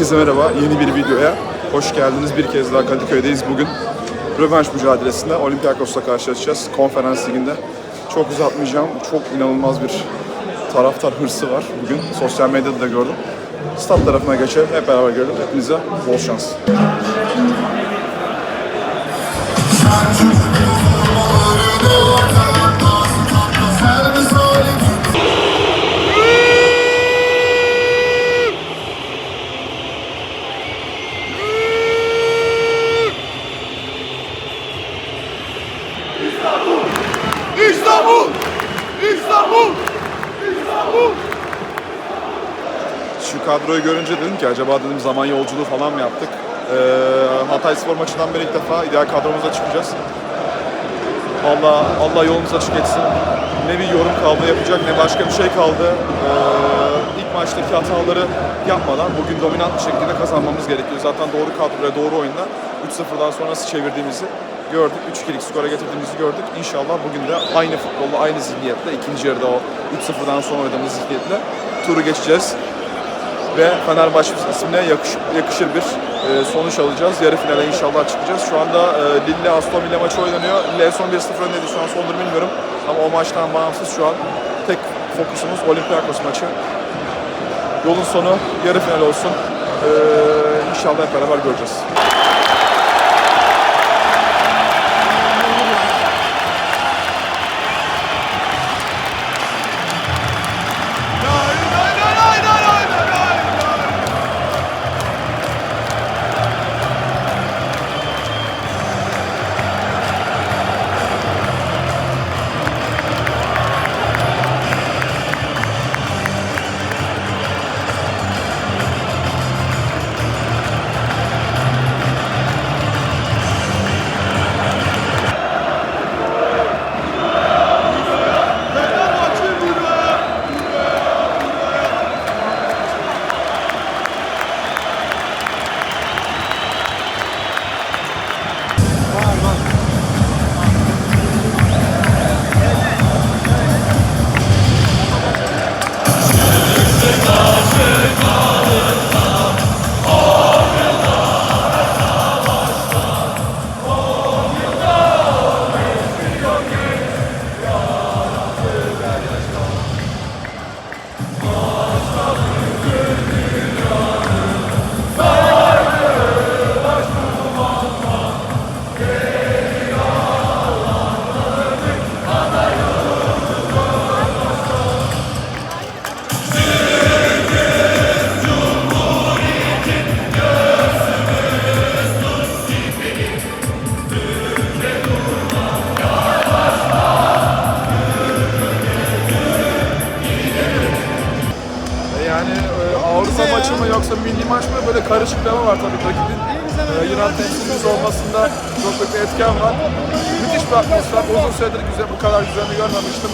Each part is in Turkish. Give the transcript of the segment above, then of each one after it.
Herkese merhaba. Yeni bir videoya hoş geldiniz. Bir kez daha Kadıköy'deyiz bugün. Rövanş mücadelesinde Olympiakos'la karşılaşacağız. Konferans liginde. Çok uzatmayacağım. Çok inanılmaz bir taraftar hırsı var bugün. Sosyal medyada da gördüm. Stat tarafına geçelim. Hep beraber görelim. Hepinize bol şans. Kadroyu görünce dedim ki acaba dedim zaman yolculuğu falan mı yaptık? Ee, Hatay Spor maçından beri ilk defa ideal kadromuza çıkacağız. Allah Allah yolunuz açık etsin. Ne bir yorum kaldı yapacak ne başka bir şey kaldı. Ee, ilk maçtaki hataları yapmadan bugün dominant bir şekilde kazanmamız gerekiyor. Zaten doğru kadroya doğru oyunda 3-0'dan sonra nasıl çevirdiğimizi gördük. 3-2'lik skora getirdiğimizi gördük. İnşallah bugün de aynı futbolla, aynı zihniyetle, ikinci yarıda o 3-0'dan sonra oynadığımız zihniyetle turu geçeceğiz ve Fenerbahçe ismine yakış, yakışır bir e, sonuç alacağız. Yarı finale inşallah çıkacağız. Şu anda e, Lille Aston Villa maçı oynanıyor. Lille son 1-0 öndeydi. Şu an sonları bilmiyorum. Ama o maçtan bağımsız şu an tek fokusumuz Olympiakos maçı. Yolun sonu yarı final olsun. E, inşallah hep beraber göreceğiz. Etken var. Müthiş bir atmosfer. Uzun süredir güzel, bu kadar güzelini görmemiştim.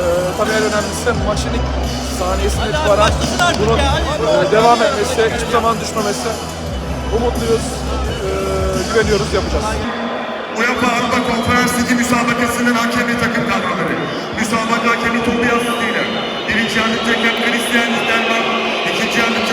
E, tabii en önemlisi maçın ilk saniyesinden itibaren bunun e, devam etmesi, hiçbir zaman düşmemesi. Umutluyuz, e, güveniyoruz, yapacağız. UEFA Avrupa Konferans Ligi müsabakasının hakemi takım kadroları. Müsabaka hakemi Tobias Stiller. Birinci yardım hakem Christian Lindberg. İkinci yardım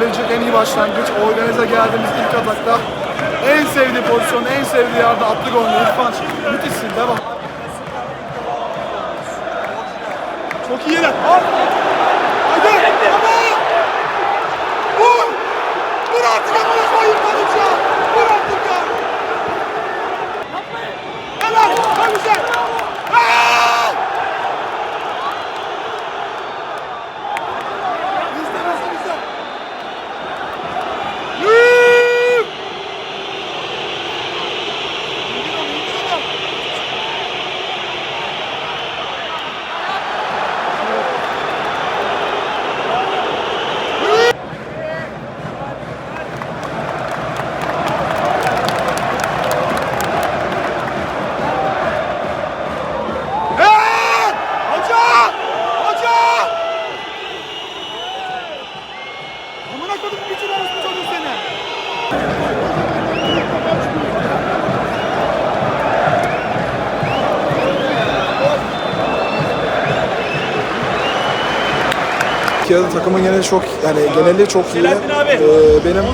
olabilecek en iyi başlangıç. Organize geldiğimiz ilk atakta en sevdiği pozisyon, en sevdiği yerde attı golünü İrfan. Müthişsin, devam. Çok iyi yere. Al. Türkiye'de takımın geneli çok yani geneli çok iyi. Ee, benim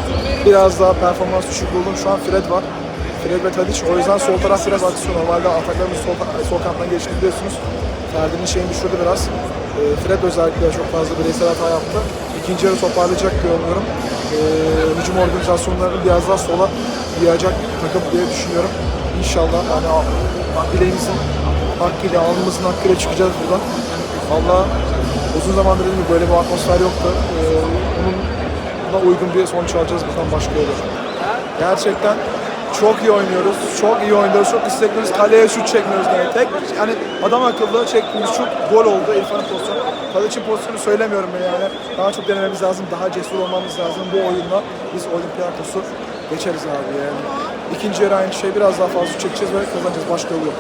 biraz daha performans düşük buldum. Şu an Fred var. Fred ve Tadic. O yüzden sol taraf biraz aksıyor. Normalde ataklarımız sol, sol kanattan geçti biliyorsunuz. Ferdi'nin şeyini düşürdü biraz. Ee, Fred özellikle çok fazla bireysel hata yaptı. İkinci yarı toparlayacak umuyorum. Ee, hücum organizasyonlarını biraz daha sola yayacak takım diye düşünüyorum. İnşallah yani bileğimizin hakkıyla, alnımızın hakkıyla çıkacağız buradan. Valla uzun zamandır dedim ki böyle bir atmosfer yoktu. Ee, buna uygun bir sonuç alacağız buradan başka yolu. Gerçekten çok iyi oynuyoruz. Çok iyi oynuyoruz. Çok istekliyiz. Kaleye şut çekmiyoruz yani. Tek yani adam akıllı çektiğimiz şut gol oldu. İrfan'ın pozisyonu. Tadic'in pozisyonu söylemiyorum ben yani. Daha çok denememiz lazım. Daha cesur olmamız lazım. Bu oyunla biz Olympiakos'u geçeriz abi yani. İkinci yarı aynı şey. Biraz daha fazla çekeceğiz ve kazanacağız. Başka yolu yok.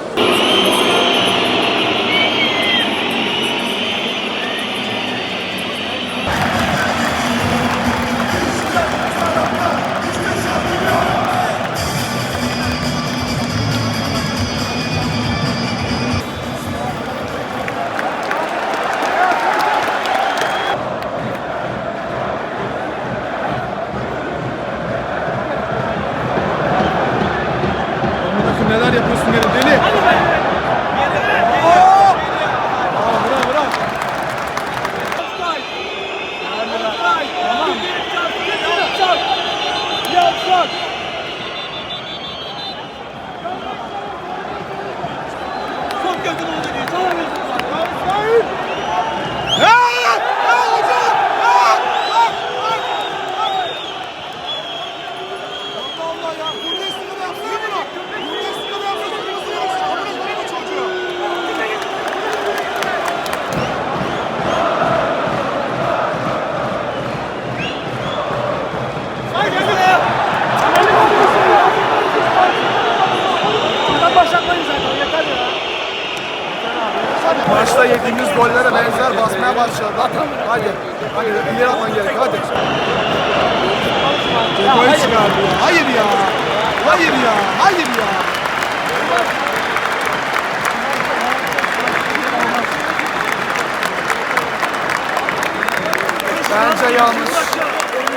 Bence yanlış.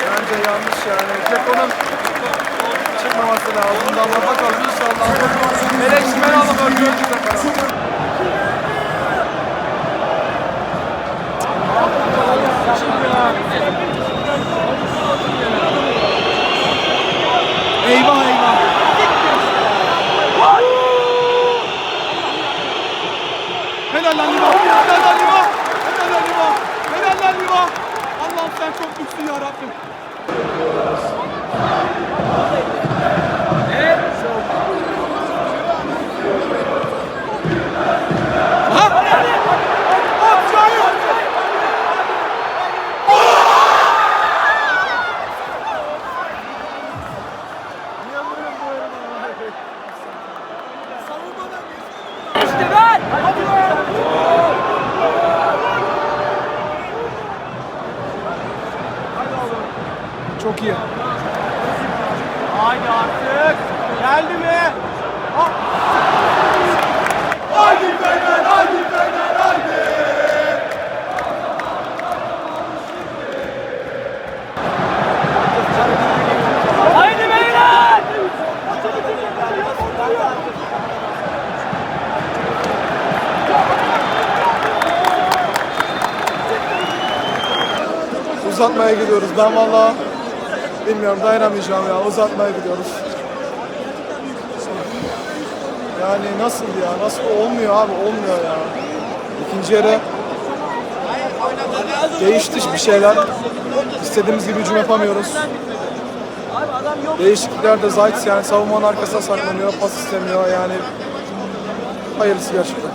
Bence yanlış yani. Ceko'nun çıkmaması lazım. Valla bakalım inşallah. Eleştirmen alıp öldürücü bakalım. Eyvah eyvah! Helal lan Liva! Helal lan Liva! Helal lan Liva! Helal lan Liva! Allah'ım sen uzatmaya gidiyoruz. Ben valla bilmiyorum dayanamayacağım ya. Uzatmaya gidiyoruz. Yani nasıl ya? Nasıl olmuyor abi? Olmuyor ya. İkinci yarı değişti bir şeyler. İstediğimiz gibi hücum yapamıyoruz. Değişiklikler de Zayt yani savunmanın arkasına saklanıyor, pas istemiyor yani. Hayırlısı gerçekten.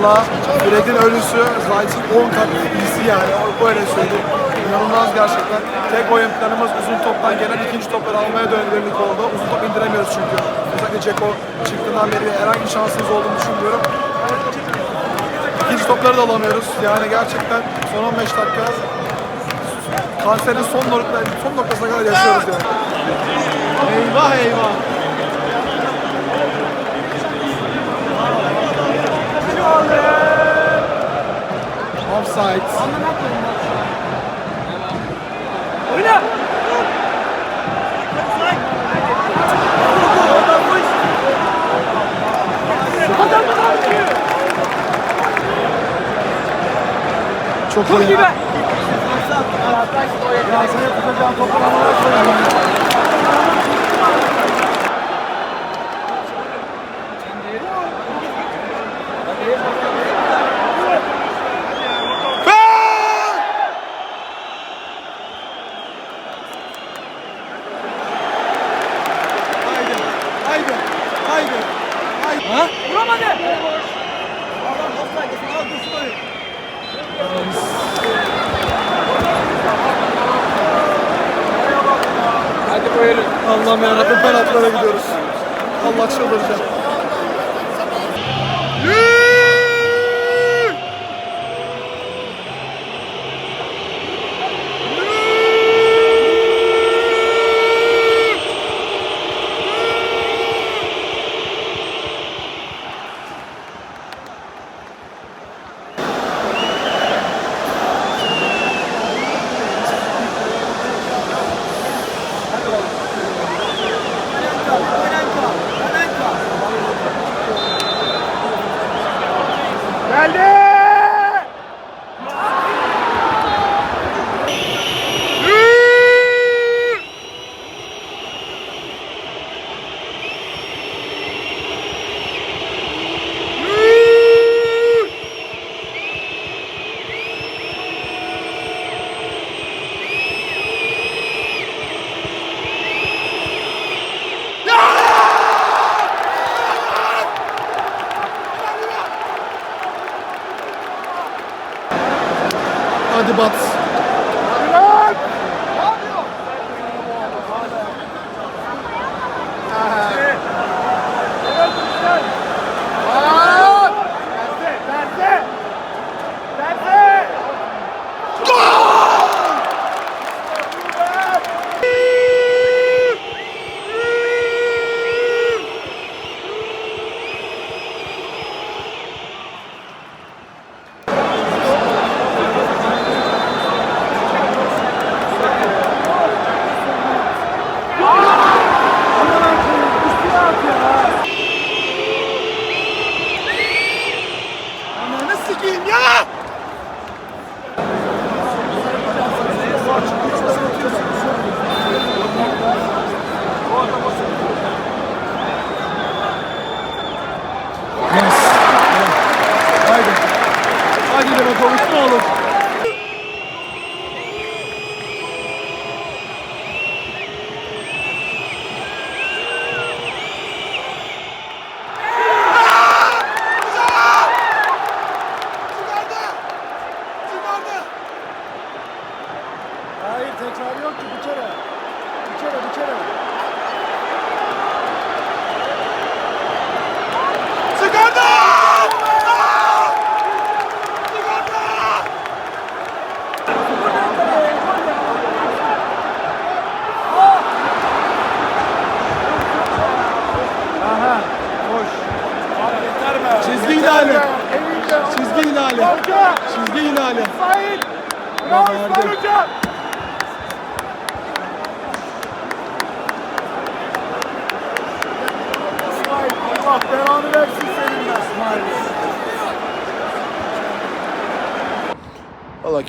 Valla Fred'in ölüsü Zayt'in 10 kat iyisi yani. O Böyle söyleyeyim. İnanılmaz gerçekten. Tek oyun planımız uzun toptan gelen ikinci topları almaya dönebilirlik oldu. Uzun top indiremiyoruz çünkü. Özellikle Ceko çıktığından beri herhangi şansımız olduğunu düşünmüyorum. İkinci topları da alamıyoruz. Yani gerçekten son 15 dakika kanserin son, nokta, son noktasına kadar yaşıyoruz yani. Eyvah eyvah. Offside. Oyna! Çok iyi. Çok iyi be. Ya sen yapacağın topu anlamak zorunda. Allah'ım yarabbim penaltılara gidiyoruz. Allah çıldıracak.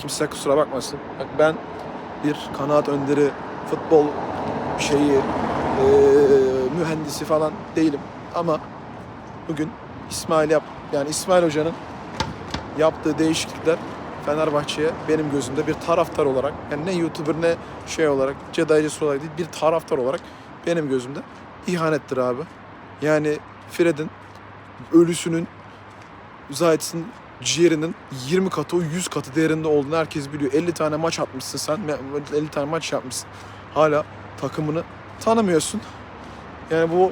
Kimse kusura bakmasın. Bak ben bir kanaat önderi, futbol şeyi, eee, mühendisi falan değilim. Ama bugün İsmail yap, yani İsmail Hoca'nın yaptığı değişiklikler Fenerbahçe'ye benim gözümde bir taraftar olarak, yani ne YouTuber ne şey olarak, cedaycısı olarak değil, bir taraftar olarak benim gözümde ihanettir abi. Yani Fred'in ölüsünün Zayt'sin ciğerinin 20 katı, o 100 katı değerinde olduğunu herkes biliyor. 50 tane maç atmışsın sen, 50 tane maç yapmışsın. Hala takımını tanımıyorsun. Yani bu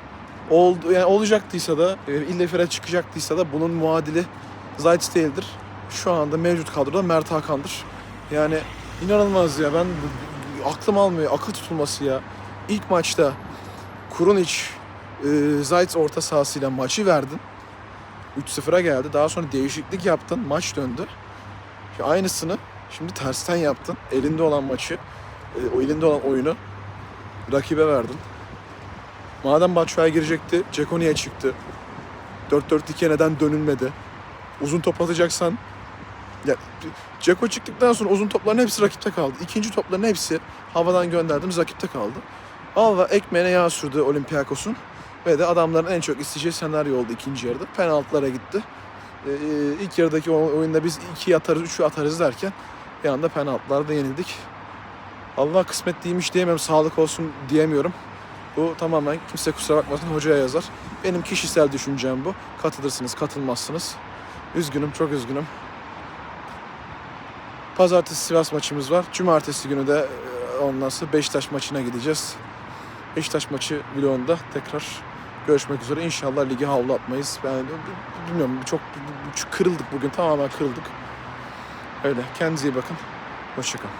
oldu, yani olacaktıysa da, e, ille Fred çıkacaktıysa da bunun muadili Zayt değildir. Şu anda mevcut kadroda Mert Hakan'dır. Yani inanılmaz ya ben aklım almıyor, akıl tutulması ya. İlk maçta Kurunic, e, Zayt orta sahasıyla maçı verdin. 3-0'a geldi. Daha sonra değişiklik yaptın. Maç döndü. Şimdi aynısını şimdi tersten yaptın. Elinde olan maçı, e, o elinde olan oyunu rakibe verdin. Madem Batshuayi girecekti, Ceko niye çıktı? 4-4-2'ye neden dönülmedi? Uzun top atacaksan ya Ceko çıktıktan sonra uzun topların hepsi rakipte kaldı. İkinci topların hepsi havadan gönderdiğimiz rakipte kaldı. Allah ekmeğine yağ sürdü Olympiakos'un. Ve de adamların en çok isteyeceği senaryo oldu ikinci yarıda. Penaltılara gitti. Ee, ilk yarıdaki oyunda biz iki atarız, üçü atarız derken bir anda penaltılarda yenildik. Allah kısmet değilmiş diyemem, sağlık olsun diyemiyorum. Bu tamamen kimse kusura bakmasın hocaya yazar. Benim kişisel düşüncem bu. Katılırsınız, katılmazsınız. Üzgünüm, çok üzgünüm. Pazartesi Sivas maçımız var. Cumartesi günü de e, ondan sonra Beşiktaş maçına gideceğiz. Beşiktaş maçı vlogunda tekrar görüşmek üzere. İnşallah ligi havlu atmayız. Ben bilmiyorum çok kırıldık bugün. Tamamen kırıldık. Öyle. Kendinize iyi bakın. Hoşçakalın.